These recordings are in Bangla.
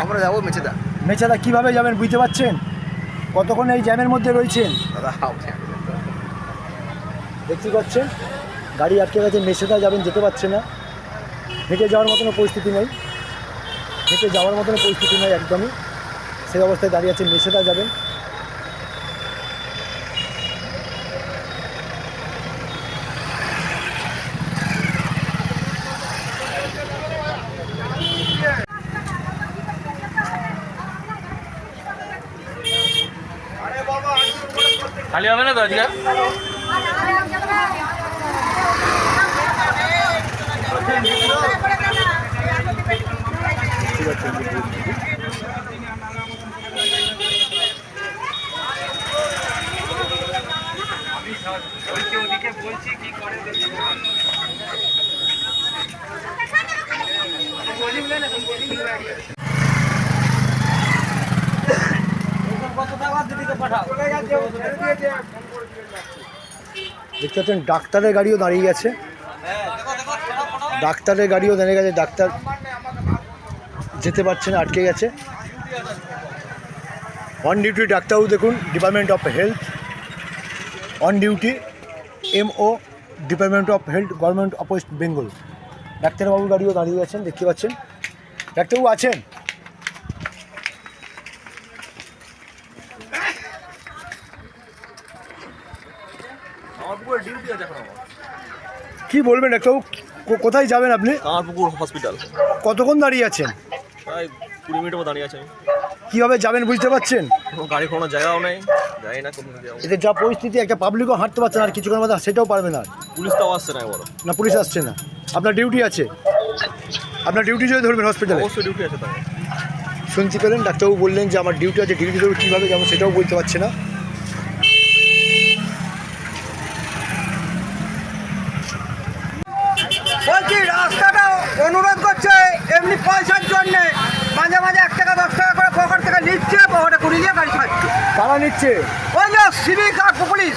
আমরা যাব মেচেদা। মেচেদা কীভাবে যাবেন বুঝতে পারছেন? কতক্ষণ এই জ্যামের মধ্যে রয়েছেন? দাদা দেখতে পাচ্ছেন? গাড়ি আটকে গেছে মেচেদা যাবেন যেতে পারছে না। হেঁটে যাওয়ার মতন পরিস্থিতি নেই। হেঁটে যাওয়ার মতন পরিস্থিতি নেই একদমই। সেই অবস্থায় দাঁড়িয়ে আছে মেছেদা যাবেন। খালি হবে না তো আজকে? দেখতে পাচ্ছেন, ডাক্তারের গাড়িও দাঁড়িয়ে গেছে। ডাক্তারের গাড়িও দাঁড়িয়ে গেছে, ডাক্তার যেতে পারছে না, আটকে গেছে। অন ডিউটি ডাক্তারও দেখুন department of health on duty MO department of health government of West Bengal ডাক্তারবাবুর গাড়িও দাঁড়িয়ে আছেন দেখতে পাচ্ছেন। ডাক্তারবাবু আছেন? কি বলবেন ডাক্তারবাবু? কোথায় যাবেন আপনি? আমার হসপিটাল কতক্ষণ দাঁড়িয়ে আছেন? প্রায় কুড়ি মিনিট দাঁড়িয়ে আছে কীভাবে যাবেন বুঝতে পারছেন? কোনো গাড়ি কোনো জায়গাও নেই। যাই না কোনো যাব এতে যা পরিস্থিতি একটা পাবলিকও হাঁটতে পারছে না আর কিছুক্ষণ মধ্যে সেটাও পারবে না। পুলিশ তাও আসছে না বড় না পুলিশ আসছে না। আপনার ডিউটি আছে। আপনার ডিউটি যদি ধরবেন হসপিটালে অবশ্যই ডিউটি আছে শুনতে পেলেন ডাক্তারবাবু বললেন যে আমার ডিউটি আছে ডিউটি ধরবে কীভাবে যাব সেটাও বলতে পারছে না। বলছি রাস্তাটা অনুরোধ করছে এমনি পয়সার জন্যে মাঝে মাঝে এক টাকা দশ টাকা করে পকেট থেকে নিচ্ছে পকেটে কুড়ি নিয়ে গাড়ি কারা নিচ্ছে। সিভিক আর পুলিশ।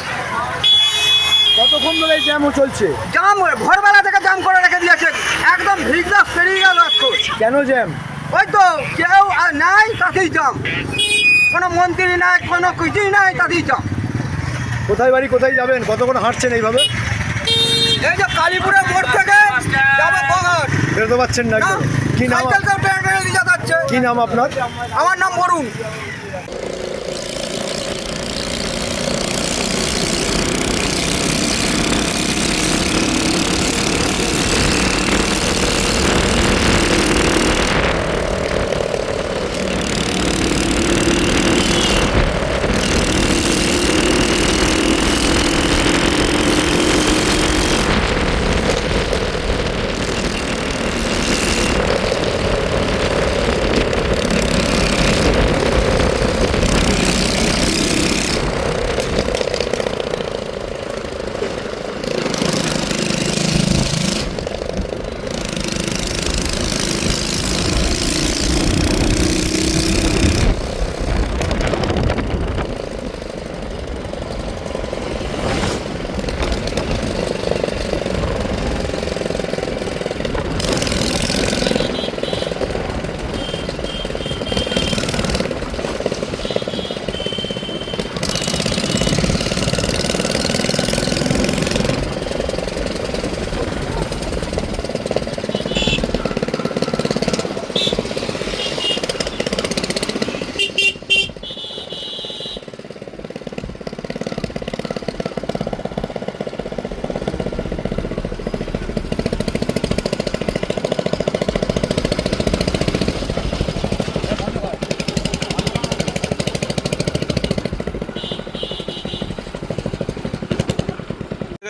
কতক্ষণ ধরে এই জ্যামও চলছে? জাম ভোরবেলা থেকে জাম করে রেখে দিয়েছে। একদম ভিড়টা পেরিয়ে গেল এখন কেন জ্যাম? ওই তো কেউ আর নাই তাতেই জাম কোনো মন্ত্রী নাই কোনো কিছুই নাই তাতেই জাম কোথায় বাড়ি কোথায় যাবেন? কতক্ষণ হাঁটছেন এইভাবে? এই যে কালীপুরের মোড় থেকে যাব বগাট বেরোতে পারছেন না কি নাম কি নাম আপনার? আমার নাম বরুণ।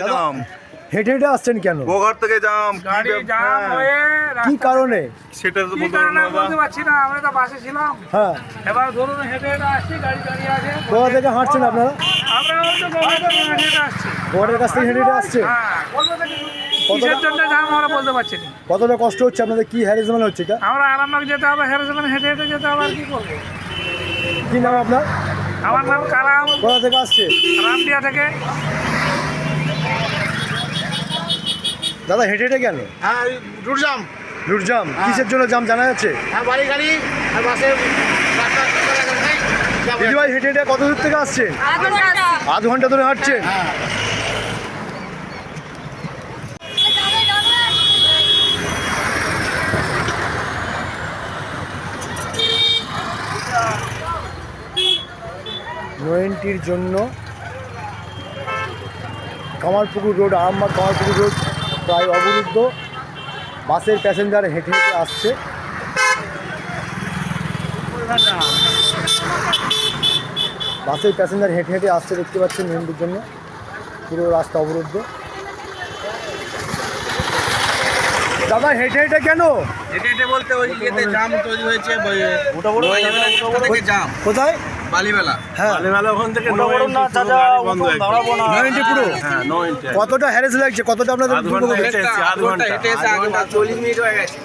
জাম হেঁটে হেঁটে আসছেন কেন? গোঘাট থেকে জাম কি গাড়ি জাম হ্যাঁ, কি কারণে? সেটা তো বলতে কারণে পারব না। বলতে পারছি না আমরা তো বাসে ছিলাম। হ্যাঁ। এবার ধরুন হেঁটে হেঁটে আসছি গাড়ি দাঁড়িয়ে আছে। কোথা থেকে হাঁটছেন আপনারা? আমরা হয়তো গোঘাট থেকে হেঁটে হেঁটে আসছি। গোয়াটের কাছ থেকে হেঁটে হেঁটে আসছে হ্যাঁ কিসের জন্য জাম আমরা বলতে পারছি না। কতটা কষ্ট হচ্ছে আপনাদের? কি হ্যারেসমেন্ট হচ্ছে এটা? আমরা আরামবাগ যেতে হবে হেরেসমেন্ট হেঁটে হেঁটে যেতে হবে আর কি করব? কি নাম আপনার? আমার নাম কালাম। কোথা থেকে আসছে? রামদিয়া থেকে। দাদা হেঁটে হেঁটে কেন হ্যাঁ রুট জাম রুট জাম কিসের জন্য জাম জানা যাচ্ছে? হ্যাঁ বাড়ি গাড়ি আর বাসে দিদিভাই হেঁটে হেঁটে কত দূর থেকে আসছেন? আধ ঘণ্টা। ধরে হাঁটছেন? নোয়েন্টির জন্য কামারপুকুর রোড আরামবাগ কামারপুকুর রোড। প্রায় অবরুদ্ধ বাসের প্যাসেঞ্জার হেঁটে হেঁটে আসছে বাসের প্যাসেঞ্জার হেঁটে হেঁটে আসছে দেখতে পাচ্ছেন নোয়েন্টির জন্য পুরো রাস্তা অবরুদ্ধ দাদা হেঁটে হেঁটে কেন হেঁটে হেঁটে বলতে ওই জাম তৈরি হয়েছে কোথায় বালিবেলা হ্যাঁ। পুরো কতটা হ্যারেস লাগছে? কতটা আপনাদের দুর্ভোগ হচ্ছে? আধ ঘণ্টা হেঁটে এসে আধ ঘণ্টা চল্লিশ মিনিট হয়ে গেছে।